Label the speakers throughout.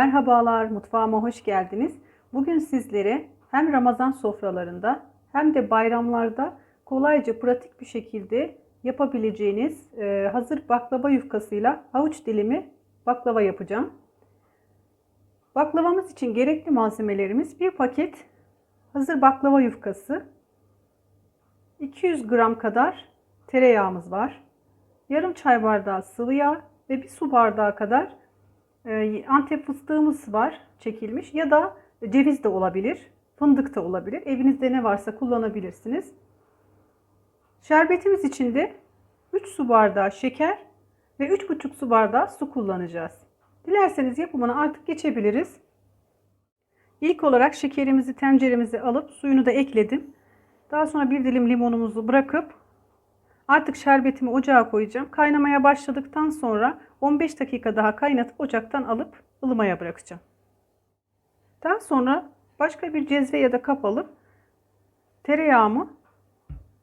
Speaker 1: Merhabalar, mutfağıma hoş geldiniz. Bugün sizlere hem Ramazan sofralarında hem de bayramlarda kolayca pratik bir şekilde yapabileceğiniz e, hazır baklava yufkasıyla havuç dilimi baklava yapacağım. Baklavamız için gerekli malzemelerimiz bir paket hazır baklava yufkası, 200 gram kadar tereyağımız var, yarım çay bardağı sıvı yağ ve bir su bardağı kadar Antep fıstığımız var çekilmiş ya da ceviz de olabilir, fındık da olabilir. Evinizde ne varsa kullanabilirsiniz. Şerbetimiz için de 3 su bardağı şeker ve 3,5 su bardağı su kullanacağız. Dilerseniz yapımına artık geçebiliriz. İlk olarak şekerimizi tenceremize alıp suyunu da ekledim. Daha sonra bir dilim limonumuzu bırakıp artık şerbetimi ocağa koyacağım. Kaynamaya başladıktan sonra 15 dakika daha kaynatıp ocaktan alıp ılımaya bırakacağım. Daha sonra başka bir cezve ya da kap alıp tereyağımı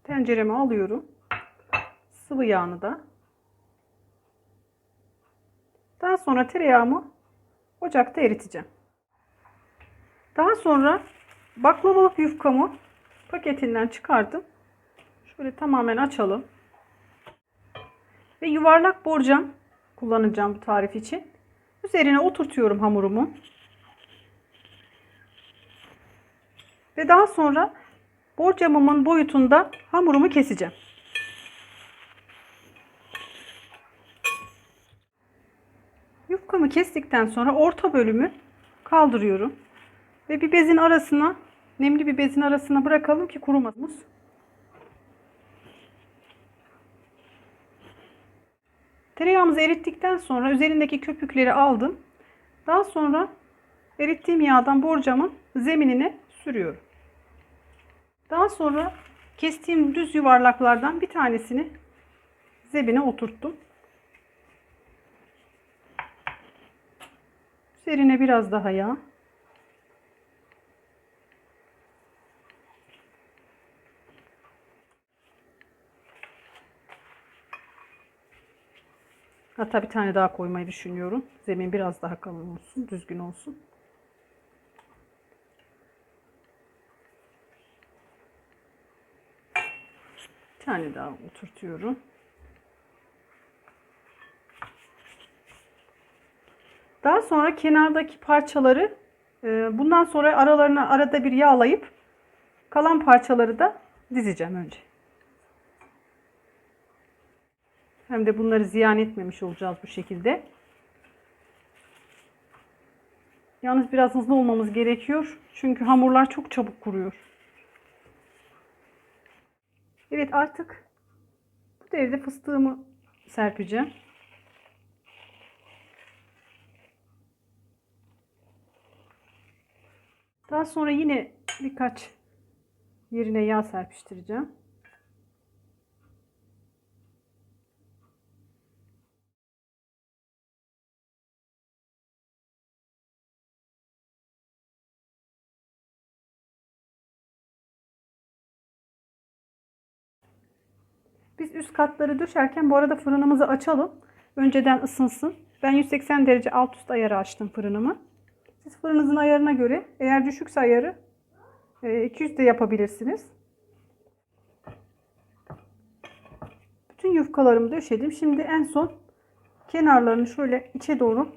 Speaker 1: tencereme alıyorum. Sıvı yağını da. Daha sonra tereyağımı ocakta eriteceğim. Daha sonra baklavalık yufkamı paketinden çıkardım. Şöyle tamamen açalım. Ve yuvarlak borcam kullanacağım bu tarif için. Üzerine oturtuyorum hamurumu. Ve daha sonra borcamımın boyutunda hamurumu keseceğim. Yufkamı kestikten sonra orta bölümü kaldırıyorum. Ve bir bezin arasına, nemli bir bezin arasına bırakalım ki kurumasın. Tereyağımızı erittikten sonra üzerindeki köpükleri aldım. Daha sonra erittiğim yağdan borcamın zeminine sürüyorum. Daha sonra kestiğim düz yuvarlaklardan bir tanesini zebine oturttum. Üzerine biraz daha yağ. Hatta bir tane daha koymayı düşünüyorum. Zemin biraz daha kalın olsun, düzgün olsun. Bir tane daha oturtuyorum. Daha sonra kenardaki parçaları e, bundan sonra aralarına arada bir yağlayıp kalan parçaları da dizeceğim önce. Hem de bunları ziyan etmemiş olacağız bu şekilde. Yalnız biraz hızlı olmamız gerekiyor. Çünkü hamurlar çok çabuk kuruyor. Evet artık bu devirde fıstığımı serpeceğim. Daha sonra yine birkaç yerine yağ serpiştireceğim. Biz üst katları döşerken bu arada fırınımızı açalım. Önceden ısınsın. Ben 180 derece alt üst ayarı açtım fırınımı. Siz fırınınızın ayarına göre eğer düşükse ayarı 200 e, de yapabilirsiniz. Bütün yufkalarımı döşedim. Şimdi en son kenarlarını şöyle içe doğru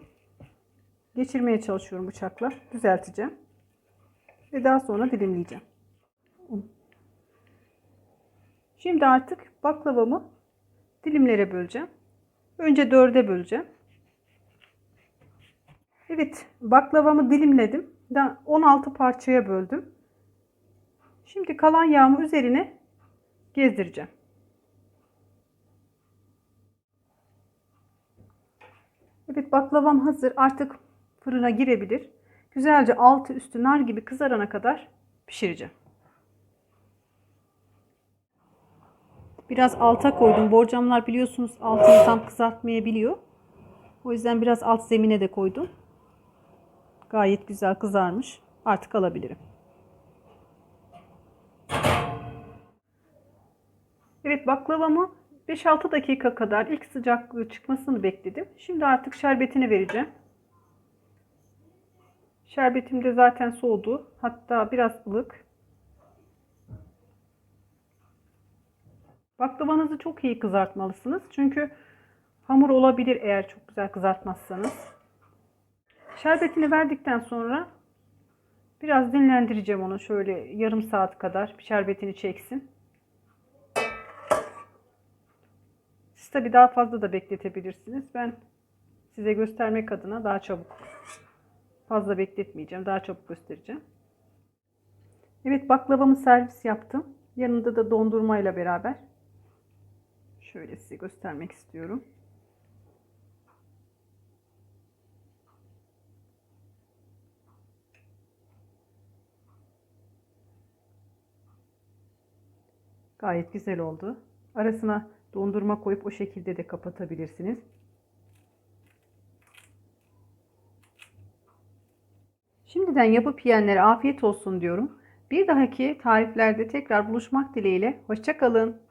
Speaker 1: geçirmeye çalışıyorum bıçakla. Düzelteceğim. Ve daha sonra dilimleyeceğim. Şimdi artık baklavamı dilimlere böleceğim. Önce dörde böleceğim. Evet baklavamı dilimledim. 16 parçaya böldüm. Şimdi kalan yağımı üzerine gezdireceğim. Evet baklavam hazır. Artık fırına girebilir. Güzelce altı üstü nar gibi kızarana kadar pişireceğim. Biraz alta koydum. Borcamlar biliyorsunuz altını tam kızartmayabiliyor. O yüzden biraz alt zemine de koydum. Gayet güzel kızarmış. Artık alabilirim. Evet baklavamı 5-6 dakika kadar ilk sıcaklığı çıkmasını bekledim. Şimdi artık şerbetini vereceğim. Şerbetim de zaten soğudu. Hatta biraz ılık. Baklavanızı çok iyi kızartmalısınız. Çünkü hamur olabilir eğer çok güzel kızartmazsanız. Şerbetini verdikten sonra biraz dinlendireceğim onu şöyle yarım saat kadar bir şerbetini çeksin. Siz tabi daha fazla da bekletebilirsiniz. Ben size göstermek adına daha çabuk fazla bekletmeyeceğim. Daha çabuk göstereceğim. Evet baklavamı servis yaptım. Yanında da dondurmayla beraber. Şöyle size göstermek istiyorum. Gayet güzel oldu. Arasına dondurma koyup o şekilde de kapatabilirsiniz. Şimdiden yapıp yiyenlere afiyet olsun diyorum. Bir dahaki tariflerde tekrar buluşmak dileğiyle. Hoşçakalın.